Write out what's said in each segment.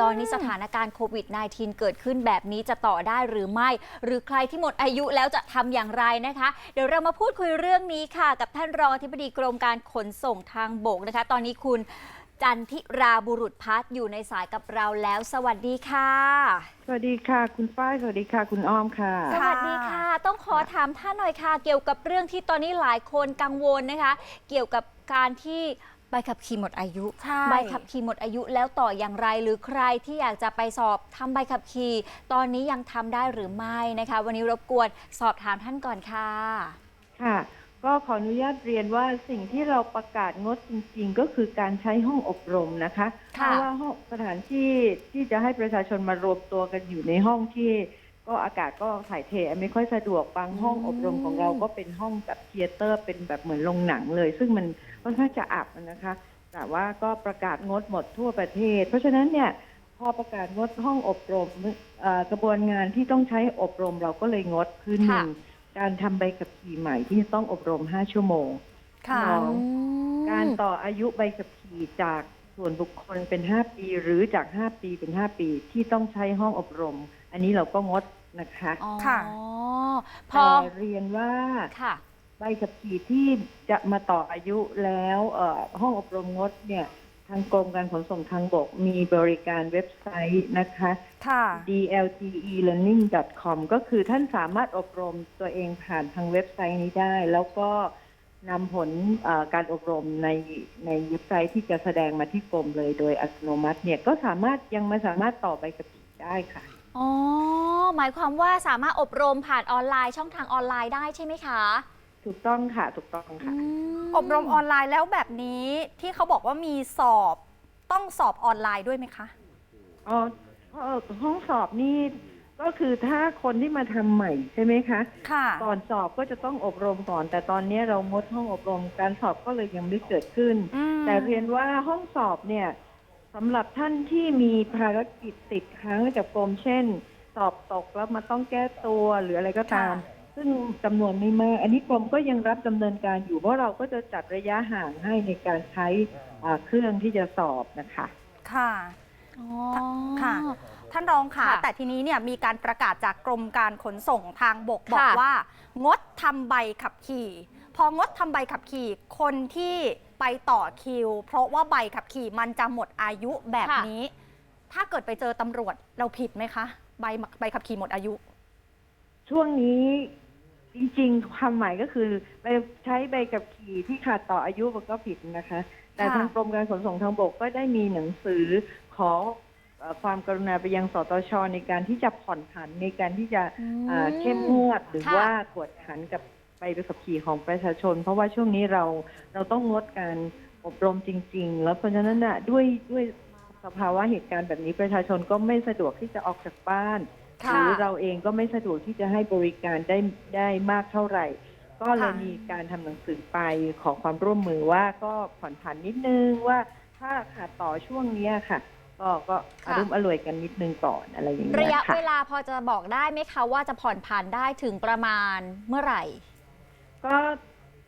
ตอนนี้สถานการณ์โควิด -19 เกิดขึ้นแบบนี้จะต่อได้หรือไม่ หรือใครที่หมดอายุแล้วจะทำอย่างไรนะคะ เดี๋ยวเรามาพูดคุยเรื่องนี้ค่ะ กับท่านรองอธิบดีกรมการขนส่งทางบกนะคะ ตอนนี้คุณจันทิราบุรุษพัฒน์อยู่ในสายกับเราแล้ว สวัสดีค่ะ สวัสดีค่ะ คุณฝ้ายสวัสดีค่ะ คุณอ้อมค่ะ สวัสดีค่ะ ต้องขอถามท่านหน่อยค่ะ เกี่ยวกับเรื่องที่ตอนนี้หลายคนกังวลนะคะ เกี่ยวกับการที่ใบขับขี่หมดอายุใช่ใบขับขี่หมดอายุแล้วต่ออย่างไร หรือใครที่อยากจะไปสอบทำใบขับขี่ ตอนนี้ยังทำได้หรือไม่นะคะ วันนี้รบกวนสอบถามท่านก่อนค่ะ ค่ะ ก็ขออนุญาตเรียนว่าสิ่งที่เราประกาศงดจริงๆ ก็คือการใช้ห้องอบรมนะคะเพค่ะ ราะว่าห้องสถานที่ที่จะให้ประชาชนมารวมตัวกันอยู่ในห้องที่ ก็อากาศก็ถ่ายเทไม่ค่อยสะดวกบางห้องอบรมของเราก็เป็นห้องแบบเทยเตอร์ เป็นแบบเหมือนโรงหนังเลย ซึ่งมันค่อนข้างจะอับนะคะ แต่ว่าก็ประกาศงดหมดทั่วประเทศ เพราะฉะนั้นเนี่ยพอประกาศงดห้องอบรมเอ่อกระบวนงานที่ต้องใช้อบรมเราก็เลยงดคือหนึ่งการทำใบขับขี่ใหม่ที่ต้องอบรม5ชั่วโมงค่ะอ๋อการต่ออายุใบขับขี่จากส่วนบุคคลเป็น5ปี หรือจาก5ปีเป็น5ปีที่ต้องใช้ห้องอบรม อันนี้เราก็งดนะคะอ๋อค่ะ พอแต่เรียนว่า ค่ะ ใบขับขี่ที่จะมาต่ออายุแล้วเอ่อห้องอบรมงดเนี่ยทางกรมการขนส่งทางบกมีบริการเว็บไซต์นะคะ ค่ะ dltelearning.com ก็คือท่านสามารถอบรมตัวเองผ่านทางเว็บไซต์นี้ได้ แล้วก็นำผลเอ่อการอบรมในในเว็บไซต์ที่จะแสดงมาที่กรมเลยโดยอัตโนมัติเนี่ยก็สามารถยังมาสามารถต่อใบขับขี่ได้ค่ะ อ๋อ หมายความว่าสามารถอบรมผ่านออนไลน์ช่องทางออนไลน์ได้ใช่ไหมคะถูกต้องค่ะ ถูกต้องค่ะ มอบรมออนไลน์แล้วแบบนี้ที่เขาบอกว่ามีสอบต้องสอบออนไลน์ด้วยไหมคะ อ๋อเอ่อห้องสอบนี่ก็คือถ้าคนที่มาทำใหม่ใช่ไหมคะ ค่ะ ก่อนสอบก็จะต้องอบรมก่อน แต่ตอนนี้เรางดห้องอบรม การสอบก็เลยยังไม่เกิดขึ้น อืมแต่เรียนว่าห้องสอบเนี่ย สำหรับท่านที่มีภารกิจติดค้างไว้จากกรมเช่น สอบตกแล้วมาต้องแก้ตัวหรืออะไรก็ตาม ซึ่งจำนวนไม่มากอันนี้กรมก็ยังรับดำเนินการอยู่เพราะเราก็จะจัดระยะห่างให้ในการใช้อ่าเครื่องที่จะสอบนะคะ ค่ะอ๋อค่ะ ท่านรองค่ะค่ะ แต่ทีนี้เนี่ยมีการประกาศจากกรมการขนส่งทางบกบอกค่ะว่า งดทำใบขับขี่ พองดทำใบขับขี่คนที่ ไปต่อคิว เพราะว่าใบขับขี่มันจะหมดอายุแบบนี้ ถ้าเกิดไปเจอตำรวจเราผิดไหมคะ ใบใบขับขี่หมดอายุ ช่วงนี้จริงๆความหมายก็คือไปใช้ใบกับขี่ที่ขาดต่ออายุมันก็ผิดนะคะ แต่ค่ะทางกรมการขนส่งทางบกก็ได้มีหนังสือขอเอ่อความกรุณาไปยังสตชในการที่จะผ่อนผันในการที่จะอืมอ่าเข้มงวดหรือค่ะว่ากวดขันกับ ใบขับขี่ของประชาชน เพราะว่าช่วงนี้เราเราต้องงดการอบรมจริง ๆ แล้วเพราะฉะนั้นน่ะด้วยด้วยสภาวะเหตุการณ์แบบนี้ประชาชนก็ไม่สะดวกที่จะออกจากบ้านหค่ะรือเราเองก็ไม่สะดวกที่จะให้บริการได้ได้มากเท่าไหร่ ก็เลยค่ะมีการทำหนังสือไปขอความร่วมมือว่าก็ผ่อนผันนิดนึงว่าถ้าขาดต่อช่วงเนี้ยค่ะ ก็ก็อาค่ะรุมอร่วยกันนิดนึงก่อนอะไรอย่างเงี้ระยยะค่ะเวลาพอจะบอกได้ไหมคะว่าจะผ่อนผันได้ถึงประมาณเมื่อไหร่ ก็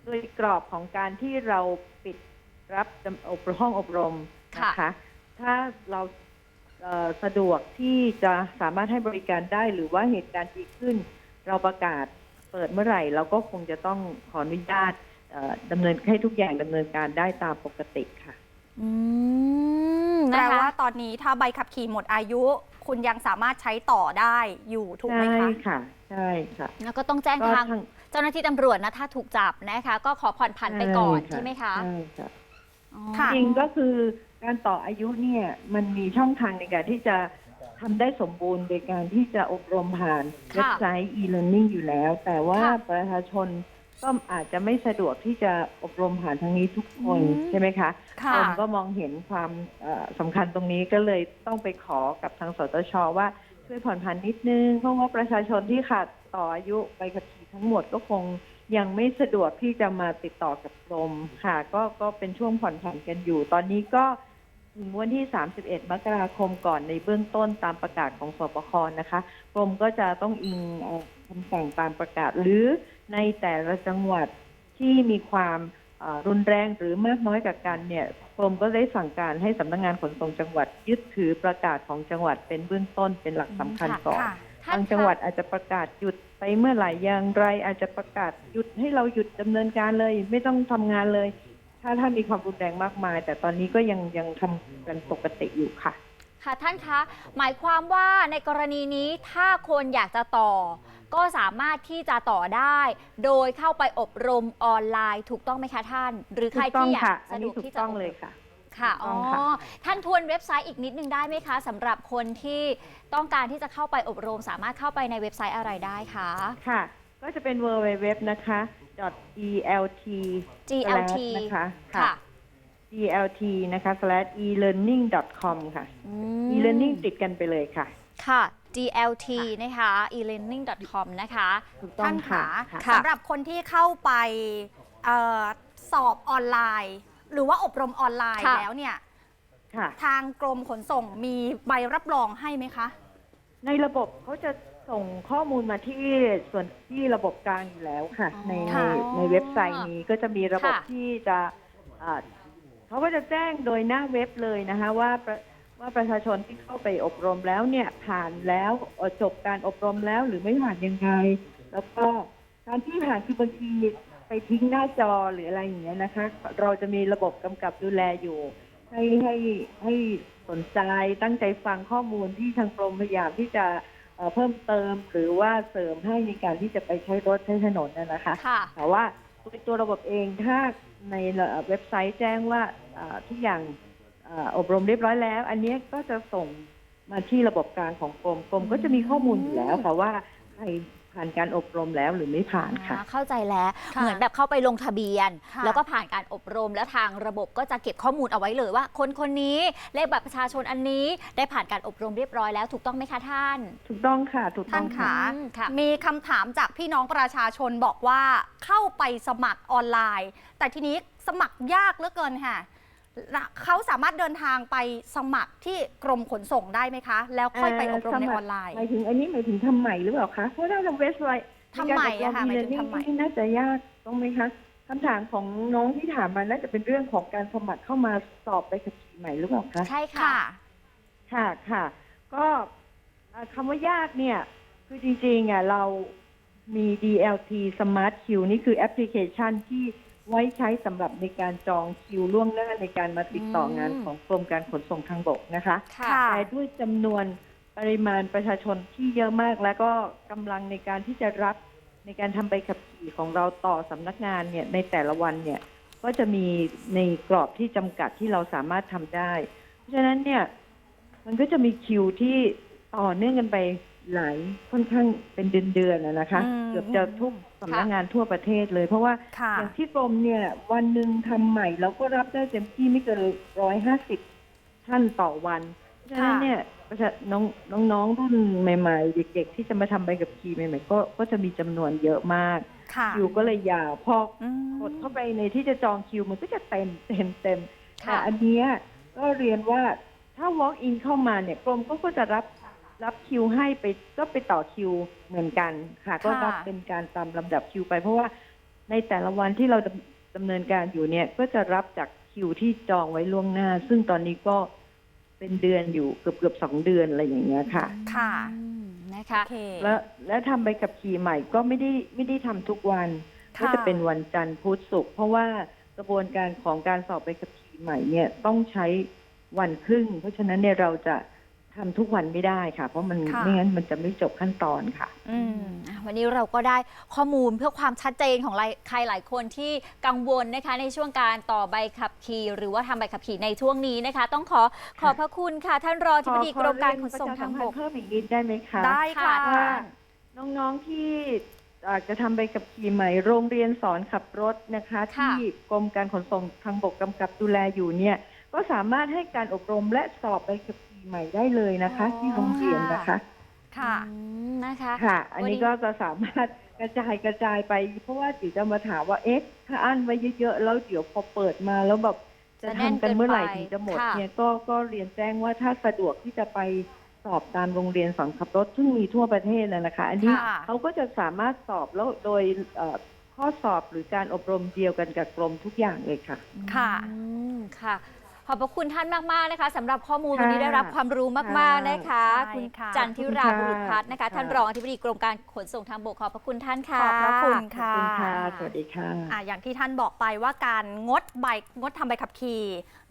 โดยกรอบของการที่เราปิดรับอบรมห้องอบรมนะคะ ถ้าเราเอ่อสะดวกที่จะสามารถให้บริการได้หรือว่าเหตุการณ์ดีขึ้น เราประกาศเปิดเมื่อไหร่ เราก็คงจะต้องขออนุญาตเอ่อดำเนินให้ทุกอย่างดำเนินการได้ตามปกติค่ะอืมแปลนะคะว่าตอนนี้ถ้าใบขับขี่หมดอายุ คุณยังสามารถใช้ต่อได้อยู่ถูกไหมใช่คะค่ะ ใช่ค่ะ แล้วก็ต้องแจ้งก็ทางทาง เจ้าหน้าที่ตำรวจนะถ้าถูกจับนะคะ ก็ขอผ่อนผันไปก่อนใช่ไหมคะใช่ค่ะอ๋อ ค่ะ จริงก็คือการต่ออายุเนี่ยมันมีช่องทางในการที่จะทำได้สมบูรณ์โดยการที่จะอบรมผ่านค่ะเว็บไซต์ e-learning อยู่แล้ว แต่ว่าค่ะประชาชนก็อาจจะไม่สะดวกที่จะอบรมผ่านทางนี้ทุกคนอืม ใช่ไหมคะค่ะผมก็มองเห็นความเอ่อสำคัญตรงนี้ก็เลยต้องไปขอกับทางสตชว่าช่วยผ่อนผันนิดนึง เพราะว่าประชาชนที่ขาดต่ออายุใบขับขี่ทั้งหมดก็คงยังไม่สะดวกที่จะมาติดต่อกับกรมค่ะ ก็ก็เป็นช่วงผ่อนผันกันอยู่ ตอนนี้ก็ถึงวันที่ 31 มกราคมก่อนในเบื้องต้นตามประกาศของสปคนะคะกรมก็จะต้องอิงคำสั่งตามประกาศ หรือในแต่ละจังหวัดที่มีความรุนแรงหรือมากน้อยกับกันเนี่ยกรมก็ได้สั่งการให้สำนักงานขนส่งจังหวัด ยึดถือประกาศของจังหวัดเป็นเบื้องต้นเป็นหลักสำคัญก่อน ท่านบางคะจังหวัดอาจจะประกาศหยุดไปเมื่อไหร่อย่างไรอาจจะประกาศหยุดให้เราหยุดดำเนินการเลย ไม่ต้องทำงานเลย ถ้าถ้ามีความรุนแรงมากมาย แต่ตอนนี้ก็ยังยังทำกันปกติอยู่ค่ะ ค่ะท่านคะหมายความว่าในกรณีนี้ถ้าคนอยากจะต่อ ก็สามารถที่จะต่อได้ โดยเข้าไปอบรมออนไลน์ ถูกต้องไหมคะท่าน หรือใคถูรกต้องที่อยาค่ะกอันสะดนี้วกถูกที่จะต้องอบรมเลยค่ะ ค่ะถูกอ๋ต้อองค่ะท่านทวนเว็บไซต์อีกนิดนึงได้ไหมคะสำหรับคนที่ต้องการที่จะเข้าไปอบรม สามารถเข้าไปในเว็บไซต์อะไรได้คะ ค่ะ ก็จะเป็น w w w นะคะ .elt GLT นะคะค่ะ GLT นะคะ slash elearning com ค่ะอืม e-learning ติดกันไปเลยค่ะ ค่ะ GLT นะคะ elearning.com นะคะถูกต้อท่างนค่ะขาค่ะค่ะสำหรับคนที่เข้าไปเออสอบออนไลน์ หรือว่าอบรมออนไลน์ค่ะ แล้วเนี่ยค่ะ ทางกรมขนส่งมีใบรับรองให้ไหมคะ ในระบบเขาจะส่งข้อมูลมาที่ส่วนที่ระบบกลางอยู่แล้วค่ะ อ๋อในในค่ะในเว็บไซต์นี้ก็จะมีระบบค่ะ ที่จะอ่าเขาก็จะแจ้งโดยหน้าเว็บเลยนะคะว่าประว่าประชาชนที่เข้าไปอบรมแล้วเนี่ยผ่านแล้วเอ่อจบการอบรมแล้วหรือไม่ผ่านยังไง แล้วก็การที่ผ่านคือบางที ไปทิ้งหน้าจอหรืออะไรอย่างเงี้ยนะคะ เราจะมีระบบกำกับดูแลอยู่ ให้ให้ให้สนใจตั้งใจฟังข้อมูลที่ทางกรมพยายามที่จะเอ่อเพิ่มเติมหรือว่าเสริมให้ในการที่จะไปใช้รถใช้ถนนนะนะคะ ค่ะ แต่ว่าตัวตัวระบบเองถ้าในเว็บไซต์แจ้งว่าเอ่อทุกอย่างเอ่ออบรมเรียบร้อยแล้ว อันเนี้ยก็จะส่งมาที่ระบบกลางของกรมกรมก็จะมีข้อมูลอยู่แล้วค่ะว่าใคร ผ่านการอบรมแล้วหรือไม่ผ่านค่ะ อ่าเข้าใจแล้วค่ะเหมือนแบบเข้าไปลงทะเบียน ค่ะ แล้วก็ผ่านการอบรมแล้วทางระบบก็จะเก็บข้อมูลเอาไว้เลยว่า คนคนนี้เลขบัตรประชาชนอันนี้ ได้ผ่านการอบรมเรียบร้อยแล้วถูกต้องไหมคะท่าน ถูกต้องค่ะ ถูกต้ท่าอนงขาอืมค่ะ มีคำถามจากพี่น้องประชาชนบอกว่าเข้าไปสมัครออนไลน์ แต่ทีนี้สมัครยากเหลือเกินค่ะและ เขาสามารถเดินทางไปสมัครที่กรมขนส่งได้ไหมคะ แล้วค่อยไปอบรมในออนไลน์ หมายถึงอันนี้หมายถึงทำใหม่หรือเปล่าคะ เพราะถ้าเราเว็บไซต์ทำใหม่อะค่ะหมายถึงทำใหม่ที่น่าจะยากต้องไหมคะคำถามของน้องที่ถามมาน่าจะเป็นเรื่องของการสมัครเข้ามาสอบใบขับขี่ใหม่หรือเปล่าคะ ใช่ค่ะ ค่ะค่ะค่ะก็เอ่อคำว่ายากเนี่ย คือจริงๆอะเรามี DLT Smart Queue นี่คือแอปพลิเคชันที่ ไว้ใช้สำหรับในการจองคิวล่วงหน้าในการมาติดต่องานอืม ของกรมการขนส่งทางบกนะคะ ค่ะ ค่ะ แต่ด้วยจำนวนปริมาณประชาชนที่เยอะมาก แล้วก็กำลังในการที่จะรับในการทำใบขับขี่ของเราต่อสำนักงานเนี่ยในแต่ละวันเนี่ยก็จะมีในกรอบที่จำกัดที่เราสามารถทำได้ เพราะฉะนั้นเนี่ยมันก็จะมีคิวที่ต่อเนื่องกันไป หลายค่อนข้างเป็นเดือนๆนะนะคะ อืมเกือบจะทุกสำนักงานทั่วประเทศเลย เพราะว่าค่ะอย่างที่กรมเนี่ยวันหนึ่งทำใหม่เราก็รับได้เต็มที่ไม่เกินร้อยห้าสิบท่านต่อวันเพราะฉะนั้นเนี่ยประชาน้องน้องๆรุ่นใหม่ ๆ เด็กๆ ที่จะมาทำใบกับขี่ใหม่ๆก็ก็จะมีจำนวนเยอะมากค่ะคิวก็เลยยาวพอ อืม กดเข้าไปในที่จะจองคิวมันก็จะเต็มเต็มเต็มแต่ค่ะอันเนี้ยก็เรียนว่าถ้า walk in เข้ามาเนี่ยกรมก็ก็จะรับ รับคิวให้ไปก็ไปต่อคิวเหมือนกันค่ะ ก็รับเป็นการตามลำดับคิวไป เพราะว่าในแต่ละวันที่เราดำดำเนินการอยู่เนี่ยก็จะรับจากคิวที่จองไว้ล่วงหน้า ซึ่งตอนนี้ก็เป็นเดือนอยู่เกือบเกือบสองเดือนอะไรอย่างเงี้ยค่ะ ค่ะอืมนะคะโอเค แล้วและทำใบขับขี่ใหม่ก็ไม่ได้ไม่ได้ทำทุกวันค่ะ ก็จะเป็นวันจันทร์พุธศุกร์เพราะว่ากระบวนการของการสอบใบขับขี่ใหม่เนี่ยต้องใช้วันครึ่ง เพราะฉะนั้นเนี่ยเราจะ ทำทุกวันไม่ได้ค่ะ เพราะมันค่ะ ไม่งั้นมันจะไม่จบขั้นตอนค่ะ อืมอะวันนี้เราก็ได้ข้อมูลเพื่อความชัดเจนของใครหลายคนที่กังวลนะคะ ในช่วงการต่อใบขับขี่ หรือว่าทำใบขับขี่ในช่วงนี้นะคะ ต้องขอขอบพระคุณค่ะ ท่านรองที่ปดีกรมการขนส่งทางบกเพิ่มอีกนิดได้ไหมคะ ได้ค่ะ ค่ะ น้องๆที่อาจจะทำใบขับขี่ใหม่ โรงเรียนสอนขับรถนะคะ ค่ะ ที่กรมการขนส่งทางบกกำกับดูแลอยู่เนี่ย ก็สามารถให้การอบรมและสอบใบขับขี่ ใหม่ได้เลยนะคะอ๋อที่โรงเรียนนะคะ ค่ะอืมนะคะ ค่ะอันนี้วันนี้ก็จะสามารถกระจายกระจายไป เพราะว่าเดี๋ยวจะมาถามว่าเอ๊ะถ้าอั้นไว้เยอะๆแล้วเดี๋ยวพอเปิดมาแล้วแบบจะทำกันเมื่อไหร่ถึงจะหมดค่ะ เนี่ยก็ก็เรียนแจ้งว่าถ้าสะดวกที่จะไปสอบตามโรงเรียนสอนขับรถซึ่งมีทั่วประเทศเลยนะคะ อันนี้ค่ะ เขาก็จะสามารถสอบแล้วโดยเอ่อข้อสอบหรือการอบรมเดียวกันกับกรมทุกอย่างเลยค่ะ ค่ะ อืมค่ะ ขอบพระคุณท่านมาก ๆ นะคะสำหรับข้อมูลค่ะวันนี้ได้รับความรู้มาก ๆ นะคะ ใช่คุณค่ะ จันทิราขอบคุณค่ะบุรุษพัฒน์นะคะค่ะท่านรองอธิบดีกรมการขนส่งทางบกขอบพระคุณท่านค่ะขอบพระคุณขอบคุณค่ะ สวัสดีค่ะ อะอย่างที่ท่านบอกไปว่าการงดใบงดทำใบขับขี่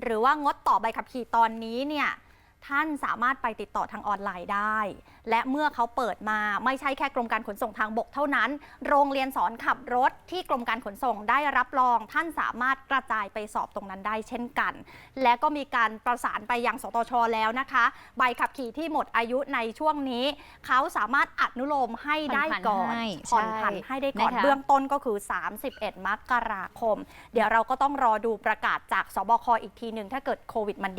หรือว่างดต่อใบขับขี่ตอนนี้เนี่ย ท่านสามารถไปติดต่อทางออนไลน์ได้ และเมื่อเขาเปิดมาไม่ใช่แค่กรมการขนส่งทางบกเท่านั้น โรงเรียนสอนขับรถที่กรมการขนส่งได้รับรอง ท่านสามารถกระจายไปสอบตรงนั้นได้เช่นกัน และก็มีการประสานไปยังสตชแล้วนะคะ ใบขับขี่ที่หมดอายุในช่วงนี้ เขาสามารถอนุโลมให้ได้ก่อนผ่อนผันให้ผ่อนผันให้ได้ก่อนนะคะเบื้องต้นก็คือ 31 มกราคม เดี๋ยวเราก็ต้องรอดูประกาศจากสบคอีกทีหนึ่งถ้าเกิดโควิดมัน